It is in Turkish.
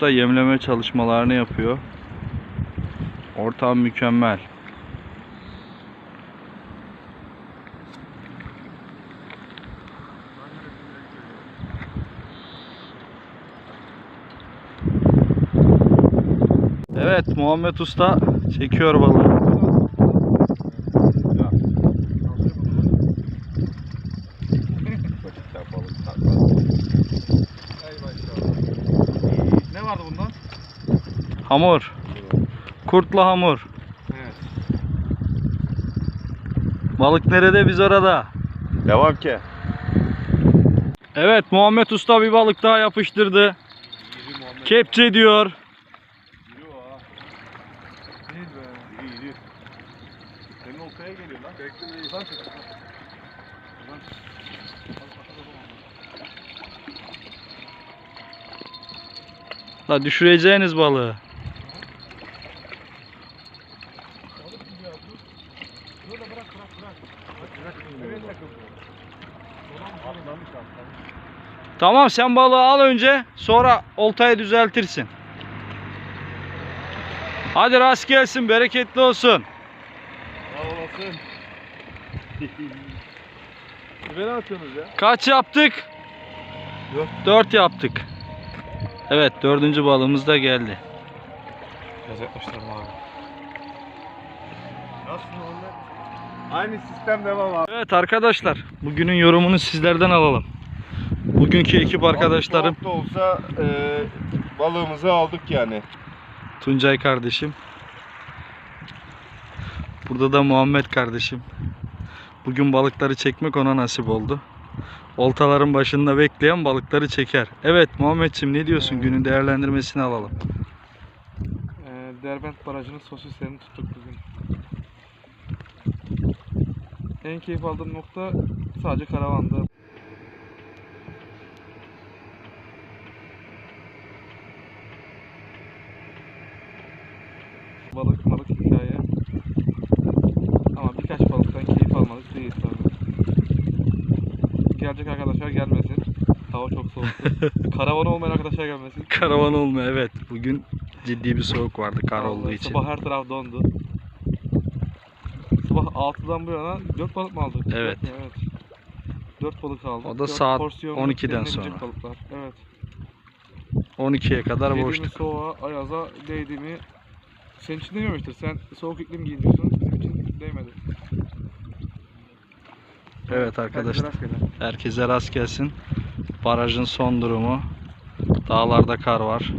Usta yemleme çalışmalarını yapıyor. Ortam mükemmel. Evet Muhammed Usta çekiyor balığı. Ne vardı bundan? Hamur. Kurtla hamur. Evet. Balık nerede biz orada. Devam ki. Evet Muhammed Usta bir balık daha yapıştırdı. Kepçe diyor. İri o ha. Tamam sen balığı al önce sonra oltayı düzeltirsin. Hadi rast gelsin bereketli olsun. Sağ olasın. Biber atıyorsunuz ya. Kaç yaptık? Dört. Dört yaptık. Evet dördüncü balığımız da geldi. Biraz yaklaştıralım abi. Nasıl Muhammed? Aynı sistem devam abi. Evet arkadaşlar bugünün yorumunu sizlerden alalım. Bugünkü ekip arkadaşlarım da olsa e, balığımızı aldık yani. Tuncay kardeşim. Burada da Muhammed kardeşim. Bugün balıkları çekmek ona nasip oldu. Oltaların başında bekleyen balıkları çeker. Evet Muhammedciğim ne diyorsun? Evet. Günün değerlendirmesini alalım. Ee, Derbent Barajı'nın sosislerini tuttuk bugün. En keyif aldığım nokta sadece karavandı. Balık balık hikaye. Ama birkaç balıktan keyif almadık değil tabii. Gelecek arkadaşlar gelmesin. Hava çok soğuktu. Karavan olmayan arkadaşlar gelmesin. Karavan olma evet. Bugün ciddi bir soğuk vardı kar olduğu için. Sabah her taraf dondu. Sabah 6'dan bu yana 4 balık mı aldık? Evet. Evet. 4 balık aldık. O da saat porsiyon 12'den denilebilecek sonra. Balıklar. Evet. 12'ye kadar Yediğimiz boştuk. soğuğa, ayaza değdi mi? Senin için değmemiştir. Sen soğuk iklim giyiniyorsun. Bizim için değmedi. Evet arkadaşlar. Herkese rastgele. Herkese rast gelsin. Barajın son durumu. Dağlarda kar var.